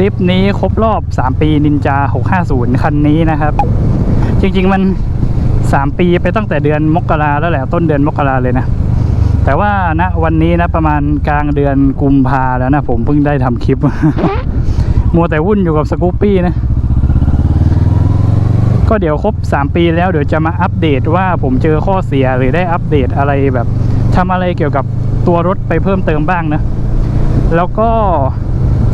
คลิปนี้ครบรอบ 3 ปีนินจา 650 คันนี้นะครับ จริงๆมัน 3 ปีไปตั้งแต่เดือนมกราแล้วแหละต้นเดือนมกราเลยนะ แต่ว่าณวันนี้นะประมาณกลางเดือนกุมภาแล้วนะผมเพิ่งได้ทำคลิป มัวแต่วุ่นอยู่กับสกูปปี้นะ ก็เดี๋ยวครบ 3 ปีแล้วเดี๋ยวจะมาอัปเดตว่าผมเจอข้อเสียหรือได้อัปเดตอะไรแบบทำอะไรเกี่ยวกับตัวรถไปเพิ่มเติมบ้างนะ แล้วก็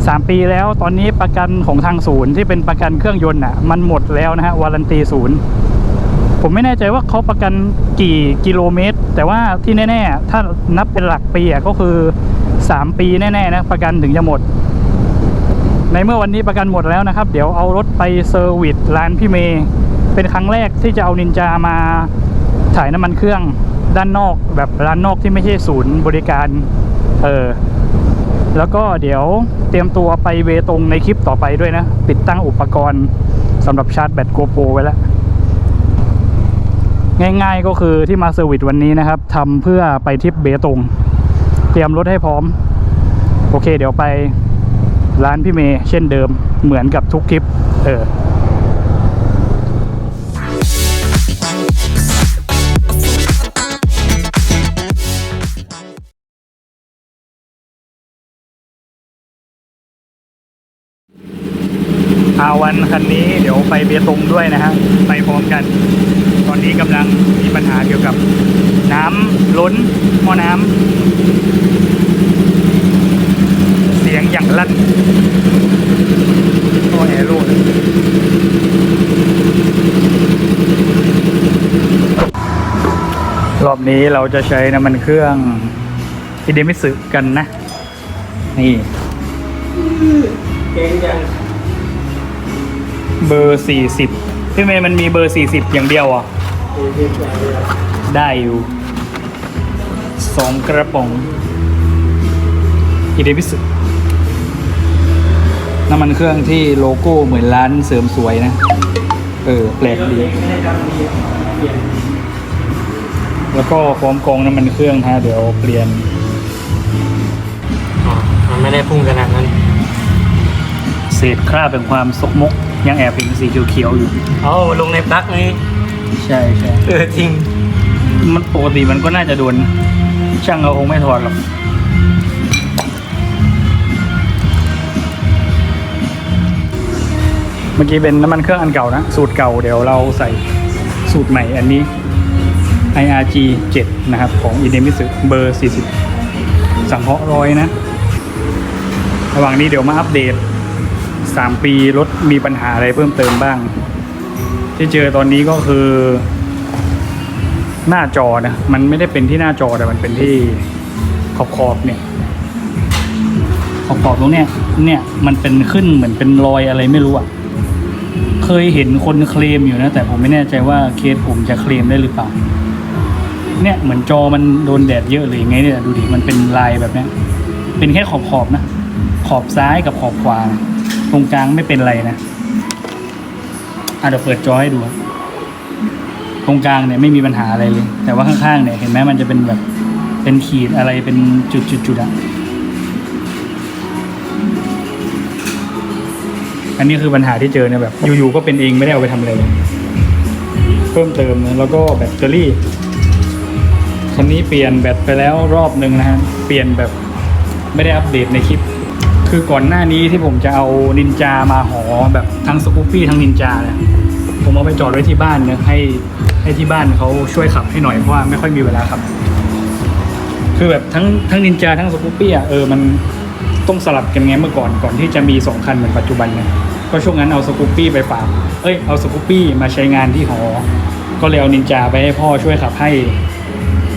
3 ปีแล้วตอนนี้ประกันของทางศูนย์ที่เป็นประกันเครื่องยนต์อะมันหมดแล้วนะฮะวารันตีศูนย์ผมไม่แน่ใจว่าเขาประกันกี่กิโลเมตร แต่ว่าที่แน่ ๆ ถ้านับเป็นหลักปีอะก็คือ 3 ปีแน่ๆนะประกันถึงจะหมด ในเมื่อวันนี้ประกันหมดแล้วนะครับ เดี๋ยวเอารถไปเซอร์วิสร้านพี่เมย์เป็นครั้งแรกที่จะเอานินจามาถ่ายน้ำมันเครื่องด้านนอกแบบร้านนอกที่ไม่ใช่ศูนย์บริการ เออ แล้วก็เดี๋ยวเตรียมตัวไปเวตรงในคลิปต่อไปด้วยนะ ติดตั้งอุปกรณ์สำหรับชาร์จแบตโกโปรไว้แล้ว ง่ายๆก็คือที่มาเซอร์วิสวันนี้นะครับทำเพื่อไปทริปเบตง เตรียมรถให้พร้อม โอเคเดี๋ยวไปร้านพี่เมย์เช่นเดิมเหมือนกับทุกคลิป เออาวันคันนี้เดี๋ยวไปเบียตงด้วยนะฮะไปพร้อมกัน ตอนนี้กำลังมีปัญหาเกี่ยวกับน้ำล้นหม้อน้ำเสียงอย่างลั่นโอ้แอโร่เลรอบนี้เราจะใช้น้ำมันเครื่องอิเดมิสึกันนะ นี่เก่งจัง เบอร์สี่สิบพี่เมย์มันมีเบอร์สี่สิบอย่างเดียวอะสี่สิบอย่างเดียวได้อยู่สองกระป๋องอีเดวิสน้ำมันเครื่องที่โลโก้เหมือนร้านเสริมสวยนะ เออ แปลกดีไม่ได้ทำดีเปลี่ยนแล้วก็พร้อมกรองน้ำมันเครื่องฮะเดี๋ยวเปลี่ยนอ๋อมันไม่ได้พุ่งขนาดนั้นเศษคราบเป็นความซกมก ยังแอบเห็นสีเขียวๆอยู่ เอาลงในปลั๊กนี่ใช่ใช่เออจริง มันปกติมันก็น่าจะโดน ช่างเขาคงไม่ถอดหรอก เมื่อกี้เป็นน้ำมันเครื่องอันเก่านะ สูตรเก่าเดี๋ยวเราใส่สูตรใหม่อันนี้ IRG 7 นะครับ ของ i n e m i s u เบอร์ 40 สังเคราะห์ร้อยนะ ระหว่างนี้เดี๋ยวมาอัปเดต 3 ปีรถมีปัญหาอะไรเพิ่มเติมบ้าง ที่เจอตอนนี้ก็คือ หน้าจอนะมันไม่ได้เป็นที่หน้าจอแต่มันเป็นที่ขอบขอบเนี่ย ขอบขอบตรงเนี้ยเนี่ยมันเป็นขึ้นเหมือนเป็นรอยอะไรไม่รู้อะเคยเห็นคนเคลมอยู่นะแต่ผมไม่แน่ใจว่าเคสผมจะเคลมได้หรือเปล่าเนี่ยเหมือนจอมันโดนแดดเยอะหรือยังไงเนี่ยดูดิมันเป็นลายแบบเนี้ยเป็นแค่ขอบขอบนะ ขอบซ้ายกับขอบขวา ตรงกลางไม่เป็นไรนะอะเดี๋ยวเปิดจอให้ดู ตรงกลางเนี่ยไม่มีปัญหาอะไรเลย แต่ว่าข้างๆเนี่ยเห็นไหมมันจะเป็นแบบเป็นขีดอะไรเป็นจุดๆๆอะอันนี้คือปัญหาที่เจอเนี่ยแบบอยู่ๆก็เป็นเองไม่ได้เอาไปทำอะไรเลยเพิ่มเติมนะแล้วก็แบตเตอรี่คันนี้เปลี่ยนแบตไปแล้วรอบหนึ่งนะฮะเปลี่ยนแบบไม่ได้อัปเดตในคลิป คือก่อนหน้านี้ที่ผมจะเอานินจามาหอแบบทั้งสกูปปี้ทั้งนินจาเนี่ยผมเอาไปจอดไว้ที่บ้านเนี่ยให้ให้ที่บ้านเขาช่วยขับให้หน่อยเพราะว่าไม่ค่อยมีเวลาขับ คือแบบทั้งทั้งนินจาทั้งสกูปปี้อะเออมันต้องสลับกันไงเมื่อก่อนก่อนที่จะมีสองคันเหมือนปัจจุบันเนี่ยก็ช่วงนั้นเอาสกูปปี้ไปฝากเอ้ยเอาสกูปปี้มาใช้งานที่หอ ก็เลยเอานินจาไปให้พ่อช่วยขับให้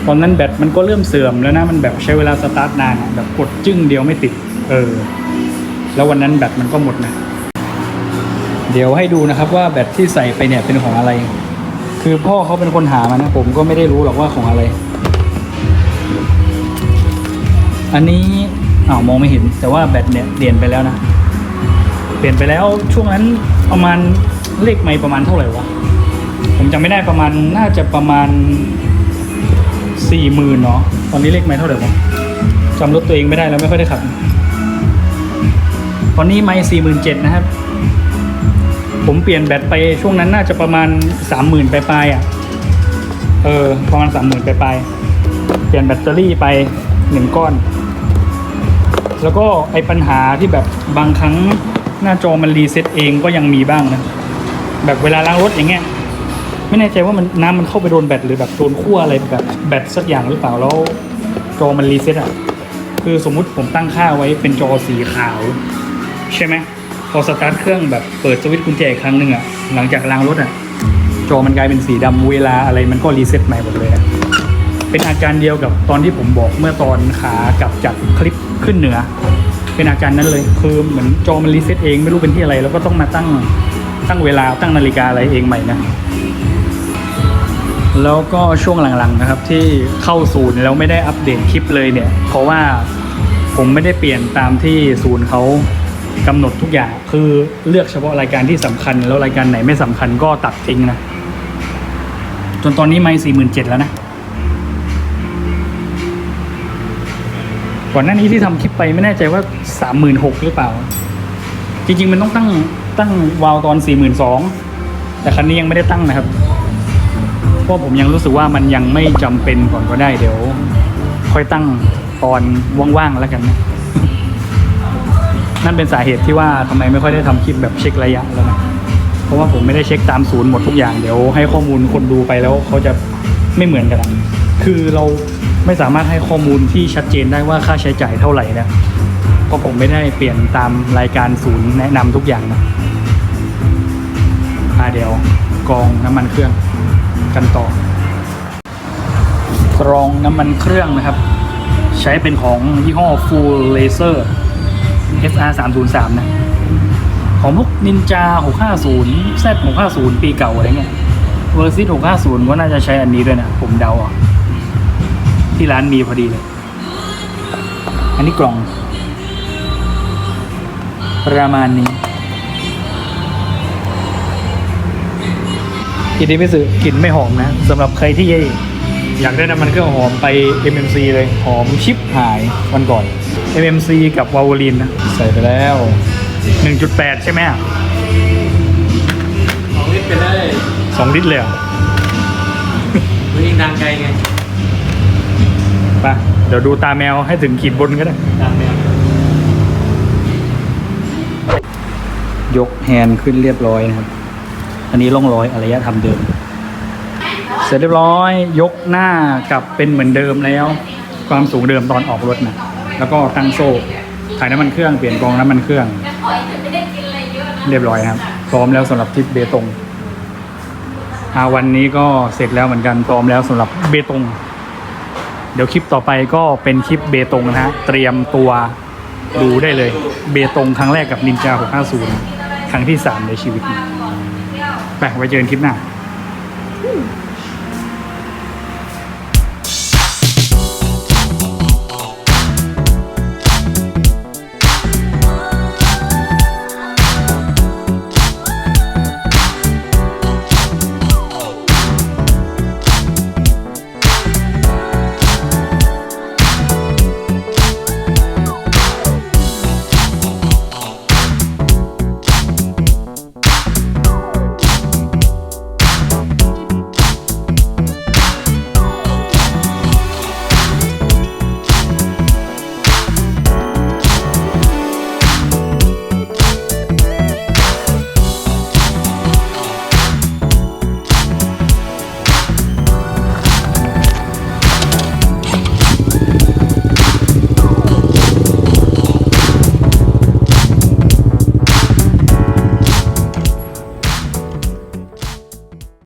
ตอนนั้นแบตมันก็เริ่มเสื่อมแล้วนะมันแบบใช้เวลาสตาร์ทนานแบบกดจึ้งเดียวไม่ติด เออ แล้ววันนั้นแบตมันก็หมดนะ เดี๋ยวให้ดูนะครับว่าแบตที่ใส่ไปเนี่ยเป็นของอะไร คือพ่อเขาเป็นคนหามานะ ผมก็ไม่ได้รู้หรอกว่าของอะไร อันนี้อ้าวมองไม่เห็น แต่ว่าแบตเนี่ยเปลี่ยนไปแล้วนะ เปลี่ยนไปแล้วช่วงนั้นประมาณเลขไม่ประมาณเท่าไหร่วะ ผมจำไม่ได้ประมาณน่าจะประมาณสี่หมื่นเนาะ ตอนนี้เลขไม่เท่าไหร่วะจำรถตัวเองไม่ได้แล้วไม่ค่อยได้ขับ ตอนนี้ไม่สี่หมื่นเจ็ดนะครับ ผมเปลี่ยนแบตไปช่วงนั้นน่าจะประมาณสามหมื่นปลายๆอะ เออ ประมาณสามหมื่นปลายๆเปลี่ยนแบตเตอรี่ไปหนึ่งก้อน แล้วก็ไอปัญหาที่แบบบางครั้งหน้าจอมันรีเซ็ตเองก็ยังมีบ้างนะ แบบเวลาล้างรถอย่างเงี้ยไม่แน่ใจว่ามันน้ำมันเข้าไปโดนแบตหรือแบบโดนขั้วอะไรแบบแบตสักอย่างหรือเปล่าแล้วจอมันรีเซ็ตอะ คือสมมุติผมตั้งค่าไว้เป็นจอสีขาว ใช่ไหมพอสตาร์ทเครื่องแบบเปิดสวิตช์กุญแจอีกครั้งหนึ่งอะหลังจากล้างรถอะจอมันกลายเป็นสีดำเวลาอะไรมันก็รีเซ็ตใหม่หมดเลยเป็นอาการเดียวกับตอนที่ผมบอกเมื่อตอนขากลับจากคลิปขึ้นเหนือ เป็นอาการนั้นเลยคือเหมือนจอมันรีเซ็ตเองไม่รู้เป็นที่อะไร แล้วก็ต้องมาตั้งตั้งเวลาตั้งนาฬิกาอะไรเองใหม่นะแล้วก็ช่วงหลังๆนะครับที่เข้าศูนย์แล้วไม่ได้อัปเดตคลิปเลยเนี่ย เพราะว่าผมไม่ได้เปลี่ยนตามที่ศูนย์เขา กำหนดทุกอย่างคือเลือกเฉพาะรายการที่สำคัญ แล้วรายการไหนไม่สำคัญก็ตัดทิ้งนะ จนตอนนี้ไม่สี่หมื่นเจ็ดแล้วนะ ก่อนหน้านี้ที่ทำคลิปไปไม่แน่ใจว่าสามหมื่นหกหรือเปล่า จริง ๆ มันต้องตั้งตั้งวาล์วตอนสี่หมื่นสองแต่คันนี้ยังไม่ได้ตั้งนะครับเพราะผมยังรู้สึกว่ามันยังไม่จำเป็นก่อนก็ได้เดี๋ยว ค่อยตั้งตอนว่างๆแล้วกันนะ นั่นเป็นสาเหตุที่ว่าทำไมไม่ค่อยได้ทำคลิปแบบเช็คระยะแล้วนะเพราะว่าผมไม่ได้เช็คตามศูนย์หมดทุกอย่างเดี๋ยวให้ข้อมูลคนดูไปแล้วเขาจะไม่เหมือนกัน คือเราไม่สามารถให้ข้อมูลที่ชัดเจนได้ว่าค่าใช้จ่ายเท่าไหร่นะเพราะผมไม่ได้เปลี่ยนตามรายการศูนย์แนะนำทุกอย่างนะอาเดี๋ยวกรองน้ำมันเครื่องกันต่อกรองน้ำมันเครื่องนะครับ ใช้เป็นของยี่ห้อ Full Laser SR 303นะ ของพวกนินจา650 Z 650ปีเก่าอะไรเงี้ยเวอร์ซิต650ก็น่าจะใช้อันนี้ด้วยนะ ผมเดาอะ ที่ร้านมีพอดีเลย อันนี้กล่อง ประมาณนี้อินดิมิสึกลิ่นไม่หอมนะสำหรับใครที่ อยากได้น้ำมันเครื่องหอมไป MMC เลยหอมชิปหายวันก่อน MMC กับวาวลินนะใส่ไปแล้ว 1.8 ใช่ไหมอะของลิตรไปเลยสองลิตรเลยเหรอมันยิงดังไกลไงไปเดี๋ยวดูตาแมวให้ถึงขีดบนก็ได้ดังเนี่ยยกแฮนด์ขึ้นเรียบร้อยนะครับ อันนี้ร่องรอยอารยธรรมเดิม เสร็จเรียบร้อยยกหน้ากลับเป็นเหมือนเดิมแล้ว ความสูงเดิมตอนออกรถนะแล้วก็ตั้งโซ่ถ่ายน้ำมันเครื่องเปลี่ยนกรองน้ำมันเครื่อง เรียบร้อยครับ พร้อมแล้วสำหรับทริปเบตงอาวันนี้ก็เสร็จแล้วเหมือนกันพร้อมแล้วสำหรับเบตง เดี๋ยวคลิปต่อไปก็เป็นคลิปเบตงนะฮะเตรียมตัวดูได้เลย เบตงครั้งแรกกับนินจา 650 ครั้งที่ 3 ในชีวิตไปไว้เจอกันคลิปหน้า